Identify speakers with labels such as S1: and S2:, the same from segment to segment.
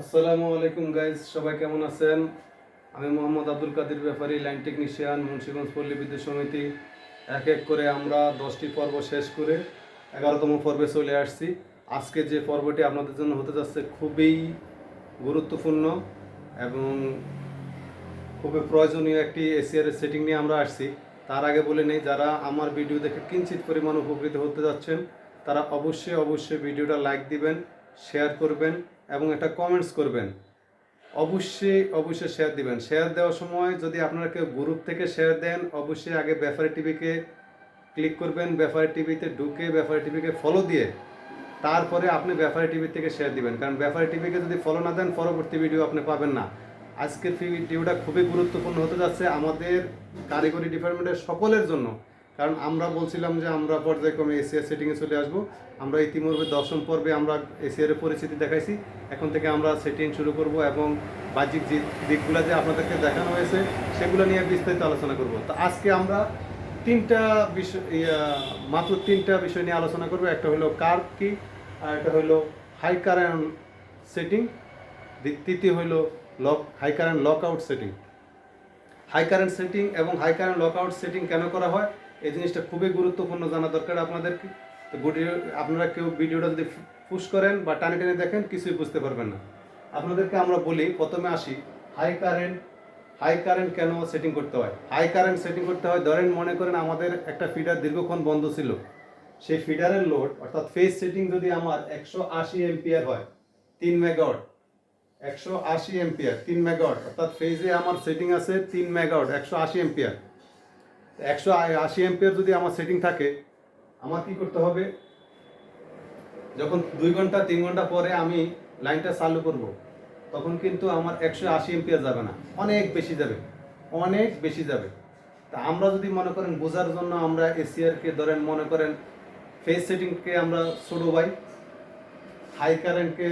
S1: আসসালামু আলাইকুম গাইজ সবাই কেমন আছেন? আমি মোহাম্মদ আব্দুল কাদির ব্যাপারী লাইন টেকনিশিয়ান, মুন্সিগঞ্জ পল্লী বিদ্যুৎ সমিতি। এক এক করে আমরা দশটি পর্ব শেষ করে এগারোতম পর্বে চলে আসছি। আজকে যে পর্বটি আপনাদের জন্য হতে যাচ্ছে খুবই গুরুত্বপূর্ণ এবং খুবই প্রয়োজনীয় একটি এসিআর সেটিং নিয়ে আমরা আসছি। তার আগে বলে নেই, যারা আমার ভিডিও দেখে কিঞ্চিত পরিমাণ উপকৃত হতে যাচ্ছেন, তারা অবশ্যই অবশ্যই ভিডিওটা লাইক দিবেন শেয়ার করবেন এবং একটা কমেন্টস করবেন। অবশ্যই অবশ্যই শেয়ার দিবেন। শেয়ার দেওয়ার সময় যদি আপনারা কেউ গ্রুপ থেকে শেয়ার দেন, অবশ্যই আগে ব্যাপারী টিভিকে ক্লিক করবেন ব্যাপারী টিভিতে ঢুকে ব্যাপারী টিভিকে ফলো দিয়ে তারপরে আপনি ব্যাপারী টিভি থেকে শেয়ার দিবেন। কারণ ব্যাপারী টিভিকে যদি ফলো না দেন, পরবর্তী ভিডিও আপনি পাবেন না। আজকের ভিডিওটা খুবই গুরুত্বপূর্ণ হতে যাচ্ছে আমাদের কারিগরি ডিপার্টমেন্টের সকলের জন্য। কারণ আমরা বলছিলাম যে আমরা পর্যায়ক্রমে এসিআর সেটিংয়ে চলে আসব। আমরা ইতিমধ্যে দশম পর্বে আমরা এর পরিস্থিতি দেখাইছি। এখন থেকে আমরা সেটিং শুরু করব এবং বাহ্যিক যে দিকগুলো যে আপনাদেরকে দেখানো হয়েছে, সেগুলো নিয়ে বিস্তারিত আলোচনা করব। তো আজকে আমরা তিনটা বিষয় মাত্র তিনটা বিষয় নিয়ে আলোচনা করব। একটা হলো কার কি, আর একটা হলো হাই কারেন্ট সেটিং তৃতীয় হলো lock high current lock out setting. High current setting এবং high current lock out setting কেন করা হয়? এই জিনিসটা খুবই গুরুত্বপূর্ণ জানা দরকার আপনাদেরকে। তো ভিডিও আপনারা কেউ ভিডিওটা যদি পুশ করেন বা টানে টেনে দেখেন, কিছুই বুঝতে পারবেন না। আপনাদেরকে আমরা বলি, প্রথমে আসি হাই কারেন্ট হাই কারেন্ট কেন সেটিং করতে হয়? হাই কারেন্ট সেটিং করতে হয়, ধরেন মনে করেন আমাদের একটা ফিডার দীর্ঘক্ষণ বন্ধ ছিল। সেই ফিডারের লোড অর্থাৎ ফেজ সেটিং যদি আমার একশো আশি এমপিয়ার হয়, তিন মেগাওয়াট একশো আশি এমপিয়ার তিন মেগাওয়াট অর্থাৎ ফেজে আমার সেটিং আছে তিন মেগাওয়াট একশো আশি এমপিয়ার একশো আশি এমপিয়ার যদি আমার সেটিং থাকে, আমার কি করতে হবে? যখন দুই ঘণ্টা, তিন ঘণ্টা পরে আমি লাইনটা চালু করব, তখন কিন্তু আমার একশো আশি এমপিয়ার যাবে না। অনেক বেশি যাবে। অনেক বেশি যাবে। তা আমরা যদি মনে করেন বোঝার জন্য আমরা এসিআরকে ধরেন মনে করেন ফেস সেটিংকে আমরা ছোটো বাই হাই কারেন্টকে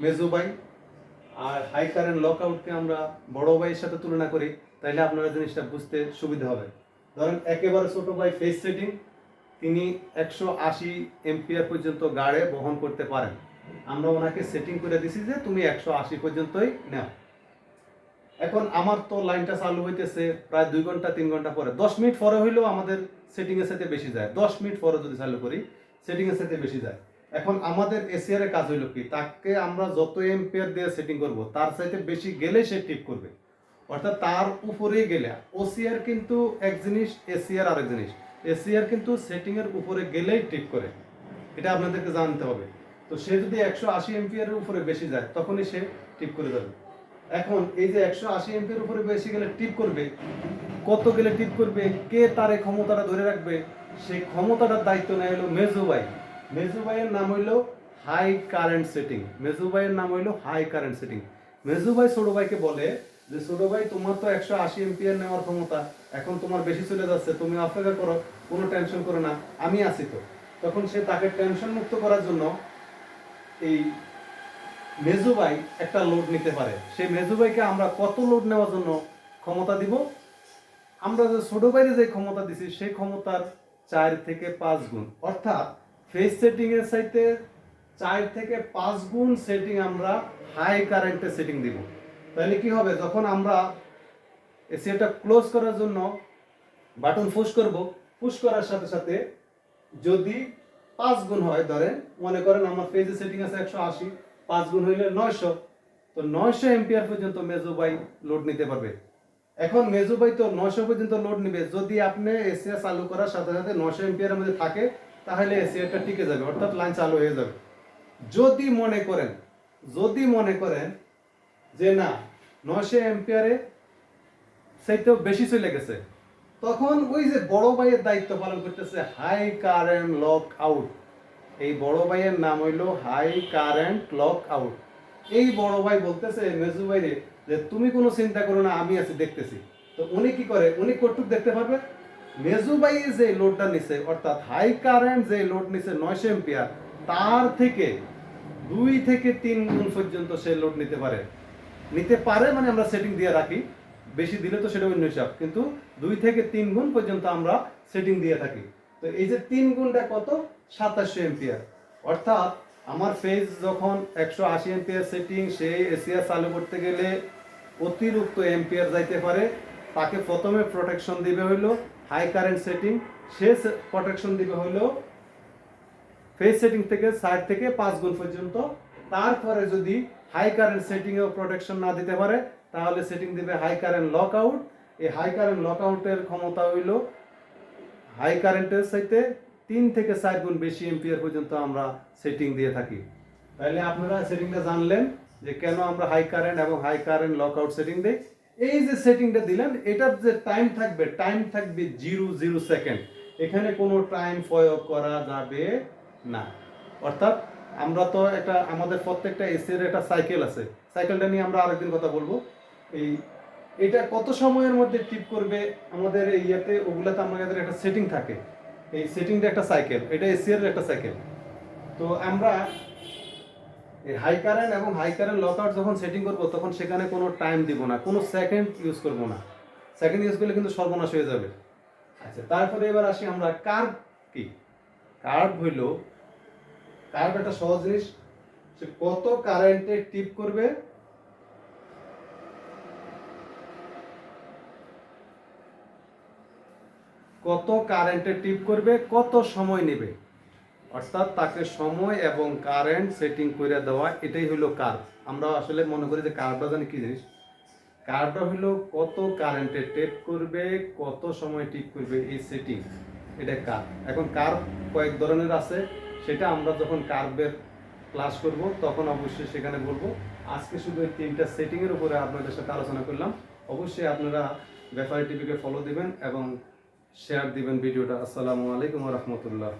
S1: মেজো বাই আর হাই কারেন্ট লক আউটকে আমরা বড় ভাইয়ের সাথে তুলনা করি তাহলে আপনারা জিনিসটা বুঝতে সুবিধা হবে। ধরেন একেবারে ছোট ভাই ফেস সেটিং তিনি একশো আশি এমপিআর পর্যন্ত গাড়ে বহন করতে পারেন। আমরা ওনাকে সেটিং করে দিছি যে তুমি একশো আশি পর্যন্তই নাও। এখন আমার তো লাইনটা চালু হইতেছে প্রায় দুই ঘণ্টা, তিন ঘণ্টা পরে। দশ মিনিট পরে হইলেও আমাদের সেটিং এর সাথে বেশি যায়। দশ মিনিট পরে যদি চালু করি সেটিং এর সাথে বেশি যায়। এখন আমাদের এসিআর এর কাজ হইল কি? তাকে আমরা যত এম্পিয়ার দিয়ে সেটিং করব, তার চাইতে বেশি গেলে সে ঠিক করবে। অর্থাৎ তার উপরেই গেলে ওসিআর কিন্তু এক জিনিস এসিআর আরেক জিনিস। এসিআর কিন্তু সেটিং এর উপরে গেলেই ঠিক করে। এটা আপনাদেরকে জানতে হবে। তো সে যদি একশো আশি এমপিয়ারের উপরে বেশি যায়, তখনই সে ঠিক করে যাবে এখন এই যে একশো আশি এমপির উপরে বেশি গেলে টিপ করবে, কত গেলে টিপ করবে, কে তার এই ক্ষমতাটা ধরে রাখবে, সেই ক্ষমতাটার দায়িত্ব নেয় হলো মেজুবাই মেজুবাইয়ের নাম হইল হাই কারেন্ট সেটিং মেজুবাইয়ের নাম হইল হাই কারেন্ট সেটিং মেজুবাই ছোটবাইকে বলে যে ছোট ভাই, তোমার তো একশো আশি এমপিয়ার নেওয়ার ক্ষমতা। এখন তোমার বেশি চলে যাচ্ছে, তুমি অপেক্ষা করো, কোনো টেনশন করো না, আমি আছি তো। তখন সে তাকে টেনশন মুক্ত করার জন্য এই মেজুবাই একটা লোড নিতে পারে। সেই মেজুবাইকে আমরা কত লোড নেওয়ার জন্য ক্ষমতা দিব? আমরা যে ছোট বাইরে যে ক্ষমতা দিছি, সেই ক্ষমতার চার থেকে পাঁচ গুণ। অর্থাৎ ফেস সেটিং এর সাইতে চার থেকে পাঁচ গুণ সেটিং আমরা হাই কারেন্টে সেটিং দিব। তাহলে কি হবে? যখন আমরা এসিটা ক্লোজ করার জন্য বাটন পুশ করব পুশ করার সাথে সাথে যদি পাঁচ গুণ হয়, ধরেন, মনে করেন আমার পেজে সেটিং আছে একশো আশি, পাঁচ গুণ হইলে নয়শো, তো নয়শো এম্পিয়ার পর্যন্ত মেজোবাই লোড নিতে পারবে। এখন মেজোবাই তো নয়শো পর্যন্ত লোড নিবে। যদি আপনি এসিআর চালু করার সাথে সাথে নয়শো এম্পিয়ারের মধ্যে থাকে, তাহলে এসিআরটা টিকে যাবে, অর্থাৎ লাইন চালু হয়ে যাবে। যদি মনে করেন, যদি মনে করেন যে না এম্পিয়ারে বেশি চলে গেছে। তখন ওই যে বড় ভাইয়ের দায়িত্ব পালন করতেছে হাই কারেন্ট লক আউট এই বড় ভাইয়ের নাম হইল হাই কারেন্ট লক আউট এই বড় ভাই বলতেছে, মেজু ভাইরে, যে তুমি কোনো চিন্তা করো না, আমি আছি, দেখতেছি। তো উনি কি করে? উনি কটুক দেখতে পারবে? মেজু ভাই যে লোডটা নিছে, অর্থাৎ হাই কারেন্ট যে লোড নিছে নয়শো এম্পিয়ার, তার থেকে দুই থেকে তিন গুণ পর্যন্ত সে লোড নিতে পারে। নিতে পারে মানে আমরা সেটিং দিয়ে রাখি। বেশি দিলে তো সেটা অন্য হিসাব। কিন্তু দুই থেকে তিন গুণ পর্যন্ত আমরা সেটিং দিয়ে থাকি। তো এই যে তিন গুণটা কত? সাতাশশো এম্পিয়ার অর্থাৎ আমার ফেজ যখন একশো আশি এমপিয়ার সেটিং সেই এসিআর চালু করতে গেলে অতিরিক্ত এমপিয়ার যাইতে পারে। তাকে প্রথমে প্রোটেকশন দিবে হইল হাই কারেন্ট সেটিং সে প্রোটেকশন দিবে হইল ফেজ সেটিং থেকে সাইড থেকে পাঁচ গুণ পর্যন্ত তারপরে যদি হাই কারেন্ট সেটিং এও প্রোটেকশন না দিতে পারে, তাহলে সেটিং দিবে হাই কারেন্ট লক আউট এই হাই কারেন্ট লক আউটের ক্ষমতা হইল হাই কারেন্টের সাথে তিন থেকে চার গুণ বেশি এম্পিয়ার পর্যন্ত আমরা সেটিং দিয়ে থাকি। তাহলে আপনারা সেটিংটা জানলেন যে কেন আমরা হাই কারেন্ট এবং high current lock out setting দিই। এই যে সেটিংটা দিলেন, এটার যে টাইম থাকবে টাইম থাকবে জিরো জিরো সেকেন্ড এখানে কোনো টাইম প্রয়োগ করা যাবে না। অর্থাৎ আমরা তো এটা আমাদের প্রত্যেকটা এসির একটা সাইকেল আছে। সাইকেলটা নিয়ে আমরা আরেকদিন কথা বলব। এই, এটা কত সময়ের মধ্যে টিপ করবে আমাদের ইয়েতে? ওগুলাতে আমাদের একটা সেটিং থাকে। এই সেটিংটা একটা সাইকেল এটা এসির একটা সাইকেল তো আমরা এই হাই কারেন্ট এবং হাই কারেন্ট লকআউট যখন সেটিং করব, তখন সেখানে কোনো টাইম দিব না, কোনো সেকেন্ড ইউজ করব না। সেকেন্ড ইউজ করলে কিন্তু সর্বনাশ হয়ে যাবে। আচ্ছা তারপরে এবার আসি আমরা কার্ভ কি? কার্ভ হইল কার্ভ একটা সহজ জিনিস সে কত কারেন্টে টিপ করবে? কত কারেন্টে টিপ করবে? কত সময় নেবে? অর্থাৎ তাকে সময় এবং কারেন্ট সেটিং করে দেওয়া, এটাই হলো কার্ভ আমরা আসলে মনে করি যে কার্ভটা জানি কি জিনিস? কার্ভটা হলো কত কারেন্টে টেপ করবে, কত সময় টিপ করবে এই সেটিং এটা কার্ভ এখন কার্ভ কয়েক ধরনের আছে। সেটা আমরা যখন কার্ভের ক্লাস করব, তখন অবশ্যই সেখানে বলব। আজকে শুধু এই তিনটা সেটিংয়ের উপরে আপনাদের সাথে আলোচনা করলাম। অবশ্যই আপনারা ব্যাপারী টিভিকে ফলো দিবেন এবং শেয়ার দিবেন ভিডিওটা। আসসালামু আলাইকুম রহমতুল্লাহ।